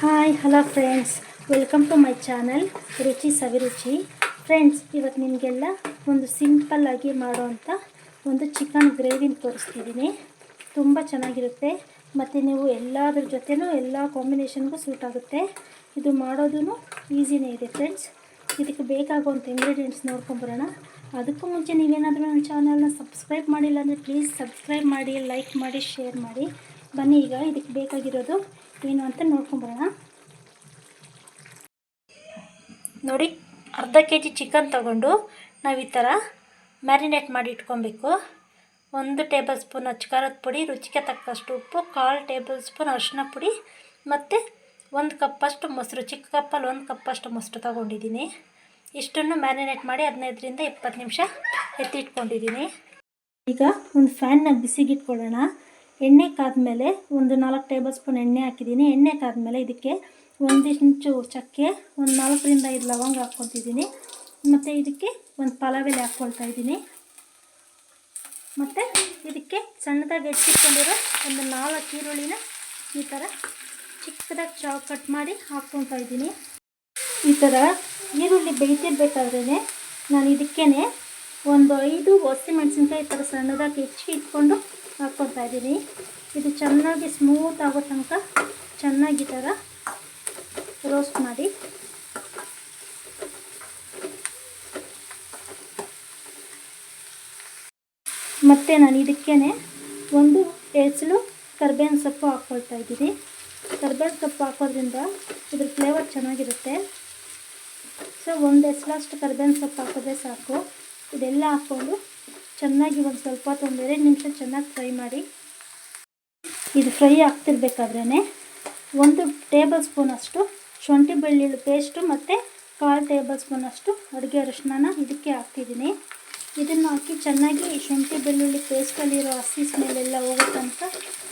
Hi hello friends welcome to my channel Ruchi Saviruchi friends ಇವತ್ತು ನಿಮಗೆಲ್ಲ ಒಂದು ಸಿಂಪಲ್ಲಾಗಿ ಮಾಡೋವಂಥ ಒಂದು ಚಿಕನ್ ಗ್ರೇವಿನ ತೋರಿಸ್ತಿದ್ದೀನಿ. ತುಂಬ ಚೆನ್ನಾಗಿರುತ್ತೆ. ಮತ್ತು ನೀವು ಎಲ್ಲದ್ರ ಜೊತೆನೂ ಎಲ್ಲ ಕಾಂಬಿನೇಷನ್ಗೂ ಸೂಟ್ ಆಗುತ್ತೆ. ಇದು ಮಾಡೋದು ಈಸಿನೇ ಇದೆ ಫ್ರೆಂಡ್ಸ್ ಇದಕ್ಕೆ ಬೇಕಾಗುವಂಥ ಇಂಗ್ರೀಡಿಯೆಂಟ್ಸ್ ನೋಡ್ಕೊಂಬರೋಣ ಅದಕ್ಕೂ ಮುಂಚೆ ನೀವೇನಾದರೂ ನನ್ನ ಚಾನಲ್ನ ಸಬ್ಸ್ಕ್ರೈಬ್ ಮಾಡಿಲ್ಲ ಅಂದರೆ ಪ್ಲೀಸ್ ಸಬ್ಸ್ಕ್ರೈಬ್ ಮಾಡಿ ಲೈಕ್ ಮಾಡಿ ಶೇರ್ ಮಾಡಿ. ಬನ್ನಿ ಈಗ, ಇದಕ್ಕೆ ಬೇಕಾಗಿರೋದು ಏನು ಅಂತ ನೋಡ್ಕೊಂಬರೋಣ ನೋಡಿ, ಅರ್ಧ ಕೆ ಜಿ ಚಿಕನ್ ತಗೊಂಡು ನಾವು ಈ ಥರ ಮ್ಯಾರಿನೇಟ್ ಮಾಡಿ ಇಟ್ಕೊಬೇಕು. ಒಂದು ಟೇಬಲ್ ಸ್ಪೂನ್ ಅಚ್ಚಕಾರದ ಪುಡಿ, ರುಚಿಗೆ ತಕ್ಕಷ್ಟು ಉಪ್ಪು, ಕಾಲು ಟೇಬಲ್ ಸ್ಪೂನ್ ಅರಿಶಿನ ಪುಡಿ ಮತ್ತು ಒಂದು ಕಪ್ಪಷ್ಟು ಮೊಸರು, ಚಿಕ್ಕ ಕಪ್ಪಲ್ಲಿ ಒಂದು ಕಪ್ಪಷ್ಟು ಮೊಸರು ತಗೊಂಡಿದ್ದೀನಿ. ಇಷ್ಟನ್ನು ಮ್ಯಾರಿನೇಟ್ ಮಾಡಿ ಹದಿನೈದರಿಂದ ಇಪ್ಪತ್ತು ನಿಮಿಷ ಎತ್ತಿಟ್ಕೊಂಡಿದ್ದೀನಿ. ಈಗ ಒಂದು ಫ್ಯಾನ್ನ ಬಿಸಿಗಿಟ್ಕೊಳ್ಳೋಣ ಎಣ್ಣೆ ಕಾದ್ಮೇಲೆ ಒಂದು ನಾಲ್ಕು ಟೇಬಲ್ ಸ್ಪೂನ್ ಎಣ್ಣೆ ಹಾಕಿದ್ದೀನಿ. ಎಣ್ಣೆ ಕಾದ್ಮೇಲೆ ಇದಕ್ಕೆ ಒಂದು ಇಂಚು ಚಕ್ಕೆ, ಒಂದು ನಾಲ್ಕರಿಂದ ಐದು ಲವಂಗ ಹಾಕ್ಕೊತಿದ್ದೀನಿ. ಮತ್ತು ಇದಕ್ಕೆ ಒಂದು ಪಲಾವ್ ಎಲೆ ಹಾಕ್ಕೊಳ್ತಾ ಇದ್ದೀನಿ. ಮತ್ತು ಇದಕ್ಕೆ ಸಣ್ಣದಾಗಿ ಹೆಚ್ಚಿಟ್ಕೊಂಡಿರೋ ಒಂದು ನಾಲ್ಕು ಈರುಳ್ಳಿನ ಈ ಥರ ಚಿಕ್ಕದಾಗಿ ಚಾವ್ ಕಟ್ ಮಾಡಿ ಹಾಕ್ಕೊತಾ ಇದ್ದೀನಿ. ಈ ಥರ ಈರುಳ್ಳಿ ಬೇಯ್ತಿರ್ಬೇಕಾದ್ರೇ ನಾನು ಇದಕ್ಕೇ ಒಂದು ಐದು ಹಸಿಮೆಣಸಿನ್ಕಾಯಿ ಈ ಥರ ಸಣ್ಣದಾಗಿ ಹೆಚ್ಚಿ ಇಟ್ಕೊಂಡು ಹಾಕ್ಕೊತಾ ಇದ್ದೀನಿ. ಇದು ಚೆನ್ನಾಗಿ ಸ್ಮೂತ್ ಆಗೋ ತನಕ ಚೆನ್ನಾಗಿ ಥರ ರೋಸ್ಟ್ ಮಾಡಿ. ಮತ್ತು ನಾನು ಇದಕ್ಕೇ ಒಂದು ಎಸಳು ಕರ್ಬೇವಿನ ಸೊಪ್ಪು ಹಾಕ್ಕೊಳ್ತಾ ಇದ್ದೀನಿ. ಕರ್ಬೇವಿನ ಸೊಪ್ಪು ಹಾಕೋದ್ರಿಂದ ಇದ್ರ ಫ್ಲೇವರ್ ಚೆನ್ನಾಗಿರುತ್ತೆ. ಸೊ ಒಂದು ಎಸ್ಲಷ್ಟು ಕರ್ಬೇವಿನ ಸೊಪ್ಪು ಹಾಕಿದ್ರೆ ಸಾಕು. ಇದೆಲ್ಲ ಹಾಕ್ಕೊಂಡು ಚೆನ್ನಾಗಿ ಒಂದು ಸ್ವಲ್ಪ ಹೊತ್ತು ಎರಡು ನಿಮಿಷ ಚೆನ್ನಾಗಿ ಫ್ರೈ ಮಾಡಿ ಇದು ಫ್ರೈ ಆಗ್ತಿರ್ಬೇಕಾದ್ರೇ ಒಂದು ಟೇಬಲ್ ಸ್ಪೂನಷ್ಟು ಶುಂಠಿ ಬೆಳ್ಳುಳ್ಳಿ ಪೇಸ್ಟು ಮತ್ತು ಕಾಲು ಟೇಬಲ್ ಸ್ಪೂನಷ್ಟು ಅಡುಗೆ ಅರಿಶಿನ ಇದಕ್ಕೆ ಹಾಕ್ತಿದ್ದೀನಿ. ಇದನ್ನು ಹಾಕಿ ಚೆನ್ನಾಗಿ ಶುಂಠಿ ಬೆಳ್ಳುಳ್ಳಿ ಪೇಸ್ಟಲ್ಲಿರೋ ಹಸಿ ಸ್ಮೆಲ್ಲೆಲ್ಲ ಹೋಗೋ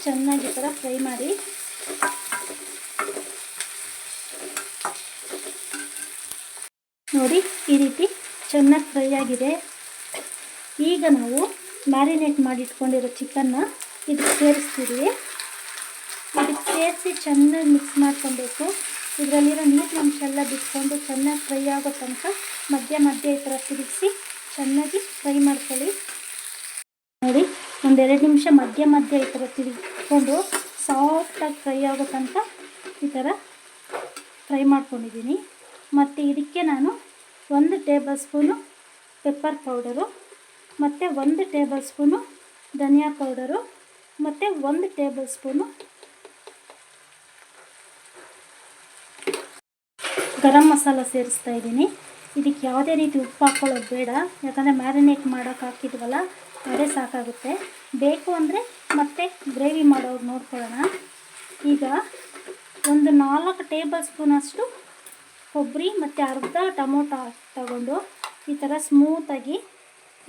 ಚೆನ್ನಾಗಿ ಥರ ಫ್ರೈ ಮಾಡಿ. ನೋಡಿ ಈ ರೀತಿ ಚೆನ್ನಾಗಿ ಫ್ರೈ ಆಗಿದೆ. ಈಗ ನಾವು ಮ್ಯಾರಿನೇಟ್ ಮಾಡಿ ಇಟ್ಕೊಂಡಿರೋ ಚಿಕನ್ನ ಇದಕ್ಕೆ ಸೇರಿಸ್ತೀವಿ. ಇದಕ್ಕೆ ಸೇರಿಸಿ ಚೆನ್ನಾಗಿ ಮಿಕ್ಸ್ ಮಾಡ್ಕೊಬೇಕು. ಇದರಲ್ಲಿರೋ ನೀರಿನ ಅಂಶ ಎಲ್ಲ ಬಿಟ್ಕೊಂಡು ಚೆನ್ನಾಗಿ ಫ್ರೈ ಆಗೋ ತನಕ ಮಧ್ಯ ಮಧ್ಯ ಈ ಥರ ತಿರುಗಿಸಿ ಚೆನ್ನಾಗಿ ಫ್ರೈ ಮಾಡ್ಕೊಳ್ಳಿ. ನೋಡಿ ಒಂದೆರಡು ನಿಮಿಷ ಮಧ್ಯ ಮಧ್ಯ ಈ ಥರ ತಿರುಗಿಕೊಂಡು ಸಾಫ್ಟಾಗಿ ಫ್ರೈ ಆಗೋ ತನಕ ಈ ಥರ ಫ್ರೈ ಮಾಡ್ಕೊಂಡಿದ್ದೀನಿ. ಮತ್ತು ಇದಕ್ಕೆ ನಾನು ಒಂದು ಟೇಬಲ್ ಸ್ಪೂನು ಪೆಪ್ಪರ್ ಪೌಡರು ಮತ್ತು ಒಂದು ಟೇಬಲ್ ಸ್ಪೂನು ಧನಿಯಾ ಪೌಡರು, ಮತ್ತು ಒಂದು ಟೇಬಲ್ ಸ್ಪೂನು ಗರಂ ಮಸಾಲ ಸೇರಿಸ್ತಾ ಇದ್ದೀನಿ. ಇದಕ್ಕೆ ಯಾವುದೇ ರೀತಿ ಉಪ್ಪು ಹಾಕ್ಕೊಳ್ಳೋದು ಬೇಡ. ಯಾಕಂದರೆ ಮ್ಯಾರಿನೇಟ್ ಮಾಡೋಕೆ ಹಾಕಿದ್ವಲ್ಲ, ಅದೇ ಸಾಕಾಗುತ್ತೆ. ಬೇಕು ಅಂದರೆ ಮತ್ತೆ ಗ್ರೇವಿ ಮಾಡೋರು ನೋಡ್ಕೊಳ್ಳೋಣ. ಈಗ ಒಂದು ನಾಲ್ಕು ಟೇಬಲ್ ಸ್ಪೂನಷ್ಟು ಕೊಬ್ಬರಿ, ಮತ್ತು ಅರ್ಧ ಟೊಮೊಟೊ ತಗೊಂಡು ಈ ಥರ ಸ್ಮೂತಾಗಿ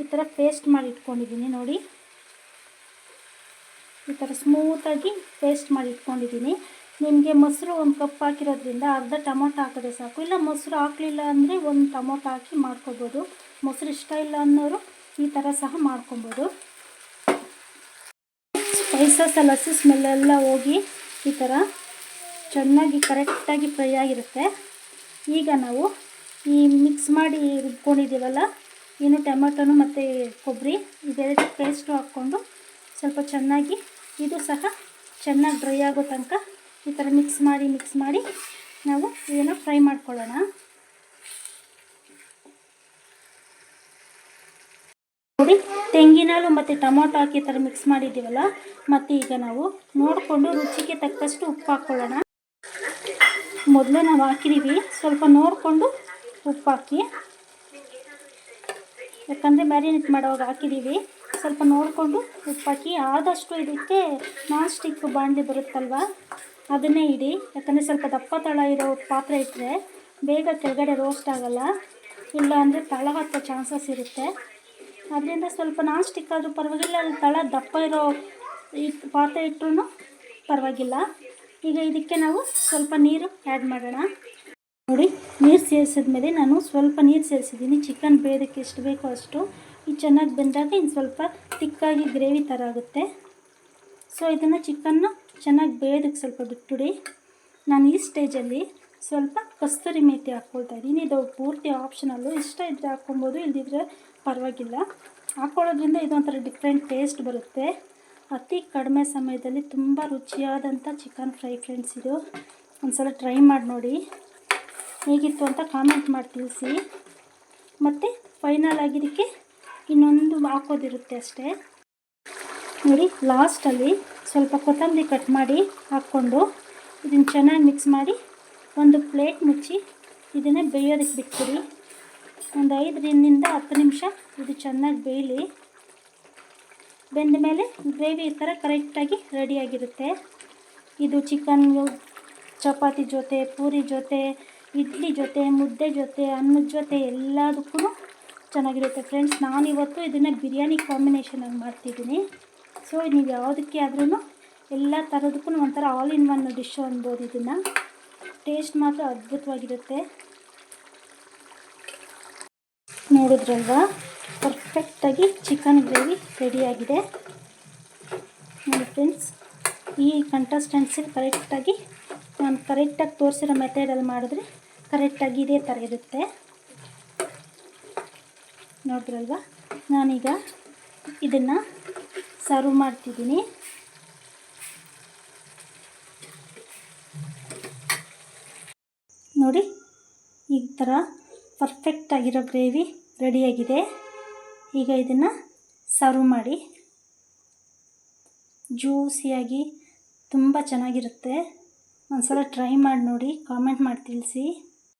ಈ ಥರ ಪೇಸ್ಟ್ ಮಾಡಿ ಇಟ್ಕೊಂಡಿದ್ದೀನಿ ನೋಡಿ. ಈ ಥರ ಸ್ಮೂತಾಗಿ ಪೇಸ್ಟ್ ಮಾಡಿ ಇಟ್ಕೊಂಡಿದ್ದೀನಿ ನಿಮಗೆ ಮೊಸರು ಒಂದು ಕಪ್ ಹಾಕಿರೋದ್ರಿಂದ ಅರ್ಧ ಟೊಮೊಟೊ ಹಾಕಿದ್ರೆ ಸಾಕು. ಇಲ್ಲ, ಮೊಸರು ಹಾಕಲಿಲ್ಲ ಅಂದರೆ ಒಂದು ಟೊಮೊಟೊ ಹಾಕಿ ಮಾಡ್ಕೊಬೋದು. ಮೊಸರು ಇಷ್ಟ ಇಲ್ಲ ಅನ್ನೋರು ಈ ಥರ ಸಹ ಮಾಡ್ಕೊಬೋದು. ಸ್ಪೈಸಸ್ ಹಸಿ ಸ್ಮೆಲ್ಲೆಲ್ಲ ಹೋಗಿ ಈ ಥರ ಚೆನ್ನಾಗಿ ಕರೆಕ್ಟಾಗಿ ಫ್ರೈ ಆಗಿರುತ್ತೆ. ಈಗ ನಾವು ಈ ಮಿಕ್ಸ್ ಮಾಡಿ ರುಬ್ಕೊಂಡಿದ್ದೀವಲ್ಲ ಏನು ಟೊಮೆಟೊನು ಮತ್ತು ಕೊಬ್ಬರಿ, ಇದೆರಡು ಪೇಸ್ಟು ಹಾಕ್ಕೊಂಡು ಸ್ವಲ್ಪ ಚೆನ್ನಾಗಿ ಇದು ಸಹ ಚೆನ್ನಾಗಿ ಡ್ರೈ ಆಗೋ ತನಕ ಈ ಥರ ಮಿಕ್ಸ್ ಮಾಡಿ ಮಿಕ್ಸ್ ಮಾಡಿ ನಾವು ಇದನ್ನು ಫ್ರೈ ಮಾಡ್ಕೊಳ್ಳೋಣ. ನೋಡಿ ತೆಂಗಿನಾಲು ಮತ್ತು ಟೊಮೊಟೊ ಹಾಕಿ ಥರ ಮಿಕ್ಸ್ ಮಾಡಿದ್ದೀವಲ್ಲ, ಮತ್ತು ಈಗ ನಾವು ನೋಡಿಕೊಂಡು ರುಚಿಗೆ ತಕ್ಕಷ್ಟು ಉಪ್ಪು ಹಾಕ್ಕೊಳ್ಳೋಣ. ಮೊದಲೇ ನಾವು ಹಾಕಿದ್ದೀವಿ, ಸ್ವಲ್ಪ ನೋಡಿಕೊಂಡು ಉಪ್ಪು ಹಾಕಿ. ಯಾಕಂದರೆ ಮ್ಯಾರಿನೇಟ್ ಮಾಡೋವಾಗ ಹಾಕಿದ್ದೀವಿ ಸ್ವಲ್ಪ ನೋಡಿಕೊಂಡು ಉಪ್ಪಾಕಿ ಆದಷ್ಟು ಇದಕ್ಕೆ ನಾನ್ ಸ್ಟಿಕ್ ಬಾಣಲಿ ಬರುತ್ತಲ್ವ? ಅದನ್ನೇ ಇಡಿ. ಯಾಕಂದರೆ ಸ್ವಲ್ಪ ದಪ್ಪ ತಳ ಇರೋ ಪಾತ್ರೆ ಇಟ್ಟರೆ ಬೇಗ ಕೆಳಗಡೆ ರೋಸ್ಟ್ ಆಗೋಲ್ಲ. ಇಲ್ಲ ಅಂದರೆ ತಳ ಹತ್ತೋ ಚಾನ್ಸಸ್ ಇರುತ್ತೆ. ಅದರಿಂದ ಸ್ವಲ್ಪ ನಾನ್ ಸ್ಟಿಕ್ ಆದರೂ ಪರವಾಗಿಲ್ಲ, ಅಲ್ಲಿ ತಳ ದಪ್ಪ ಇರೋ ಪಾತ್ರೆ ಇಟ್ಟರು ಪರವಾಗಿಲ್ಲ. ಈಗ ಇದಕ್ಕೆ ನಾವು ಸ್ವಲ್ಪ ನೀರು ಆ್ಯಡ್ ಮಾಡೋಣ. ನೋಡಿ, ನೀರು ಸೇರಿಸಿದ್ಮೇಲೆ ನಾನು ಸ್ವಲ್ಪ ನೀರು ಸೇರಿಸಿದ್ದೀನಿ. ಚಿಕನ್ ಬೇಯೋದಕ್ಕೆ ಎಷ್ಟು ಬೇಕೋ ಅಷ್ಟು. ಇದು ಚೆನ್ನಾಗಿ ಬೆಂದಾಗ ಇನ್ನು ಸ್ವಲ್ಪ ತಿಕ್ಕಾಗಿ ಗ್ರೇವಿ ಥರ ಆಗುತ್ತೆ. ಸೊ ಇದನ್ನು ಚಿಕನ್ನು ಚೆನ್ನಾಗಿ ಬೇಯೋದಕ್ಕೆ ಸ್ವಲ್ಪ ಬಿಟ್ಬಿಡಿ ನಾನು ಈ ಸ್ಟೇಜಲ್ಲಿ ಸ್ವಲ್ಪ ಕಸ್ತೂರಿ ಮೇಥಿ ಹಾಕ್ಕೊಳ್ತಾ ಇದ್ದೀನಿ. ಇದು ಪೂರ್ತಿ ಆಪ್ಷನಲ್ಲು ಇಷ್ಟ ಇದ್ದರೆ ಹಾಕ್ಕೊಬೋದು ಇಲ್ಲದಿದ್ದರೆ ಪರವಾಗಿಲ್ಲ. ಹಾಕ್ಕೊಳ್ಳೋದ್ರಿಂದ ಇದೊಂಥರ ಡಿಫ್ರೆಂಟ್ ಟೇಸ್ಟ್ ಬರುತ್ತೆ. ಅತಿ ಕಡಿಮೆ ಸಮಯದಲ್ಲಿ ತುಂಬ ರುಚಿಯಾದಂಥ ಚಿಕನ್ ಫ್ರೈ ಫ್ರೆಂಡ್ಸ್ ಇದು. ಒಂದ್ಸಲ ಟ್ರೈ ಮಾಡಿ ನೋಡಿ. ಹೇಗಿತ್ತು ಅಂತ ಕಾಮೆಂಟ್ ಮಾಡಿ ತಿಳಿಸಿ. ಮತ್ತು ಫೈನಲ್ ಆಗಿದ್ದಕ್ಕೆ ಇನ್ನೊಂದು ಹಾಕೋದಿರುತ್ತೆ ಅಷ್ಟೇ. ನೋಡಿ ಲಾಸ್ಟಲ್ಲಿ ಸ್ವಲ್ಪ ಕೊತ್ತಂಬರಿ ಕಟ್ ಮಾಡಿ ಹಾಕ್ಕೊಂಡು ಇದನ್ನು ಚೆನ್ನಾಗಿ ಮಿಕ್ಸ್ ಮಾಡಿ ಒಂದು ಪ್ಲೇಟ್ ಮುಚ್ಚಿ ಇದನ್ನು ಬೇಯೋದಕ್ಕೆ ಬಿಟ್ಬಿಡಿ. ಒಂದು ಐದರಿಂದ ಹತ್ತು ನಿಮಿಷ ಇದು ಚೆನ್ನಾಗಿ ಬೇಯಲಿ. ಬೆಂದ ಮೇಲೆ ಗ್ರೇವಿ ಈ ಥರ ಕರೆಕ್ಟಾಗಿ ರೆಡಿಯಾಗಿರುತ್ತೆ ಇದು ಚಿಕನ್ ಚಪಾತಿ ಜೊತೆ, ಪೂರಿ ಜೊತೆ ಇಡ್ಲಿ ಜೊತೆ, ಮುದ್ದೆ ಜೊತೆ, ಅನ್ನದ ಜೊತೆ ಎಲ್ಲದಕ್ಕೂ ಚೆನ್ನಾಗಿರುತ್ತೆ ಫ್ರೆಂಡ್ಸ್ ನಾನಿವತ್ತು ಇದನ್ನು ಬಿರಿಯಾನಿ ಕಾಂಬಿನೇಷನಾಗಿ ಮಾಡ್ತಿದ್ದೀನಿ. ಸೊ ನೀವು ಯಾವುದಕ್ಕೆ ಆದ್ರೂ ಎಲ್ಲ ಥರದಕ್ಕೂ ಒಂಥರ ಆಲ್ ಇನ್ ಒನ್ ಡಿಶ್ ಅನ್ಬೋದು ಇದನ್ನು. ಟೇಸ್ಟ್ ಮಾತ್ರ ಅದ್ಭುತವಾಗಿರುತ್ತೆ. ನೋಡಿದ್ರಲ್ವಾ? ಪರ್ಫೆಕ್ಟಾಗಿ ಚಿಕನ್ ಗ್ರೇವಿ ರೆಡಿಯಾಗಿದೆ ನೋಡಿ ಫ್ರೆಂಡ್ಸ್ ಈ ಕಂಟಸ್ಟೆನ್ಸಿಗೆ ಕರೆಕ್ಟಾಗಿ ನಾನು ಕರೆಕ್ಟಾಗಿ ತೋರಿಸಿರೋ ಮೆಥಡಲ್ಲಿ ಮಾಡಿದ್ರೆ ಕರೆಕ್ಟಾಗಿ ಇದೇ ಥರ ಇರುತ್ತೆ. ನೋಡಿದ್ರಲ್ವ? ನಾನೀಗ ಇದನ್ನು ಸರ್ವ್ ಮಾಡ್ತಿದ್ದೀನಿ. ನೋಡಿ, ಈ ಥರ ಪರ್ಫೆಕ್ಟಾಗಿರೋ ಗ್ರೇವಿ ರೆಡಿಯಾಗಿದೆ ಈಗ ಇದನ್ನು ಸರ್ವ್ ಮಾಡಿ. ಜ್ಯೂಸಿಯಾಗಿ ತುಂಬ ಚೆನ್ನಾಗಿರುತ್ತೆ. ಒಂದ್ಸಲ ಟ್ರೈ ಮಾಡಿ ನೋಡಿ ಕಾಮೆಂಟ್ ಮಾಡಿ ತಿಳಿಸಿ.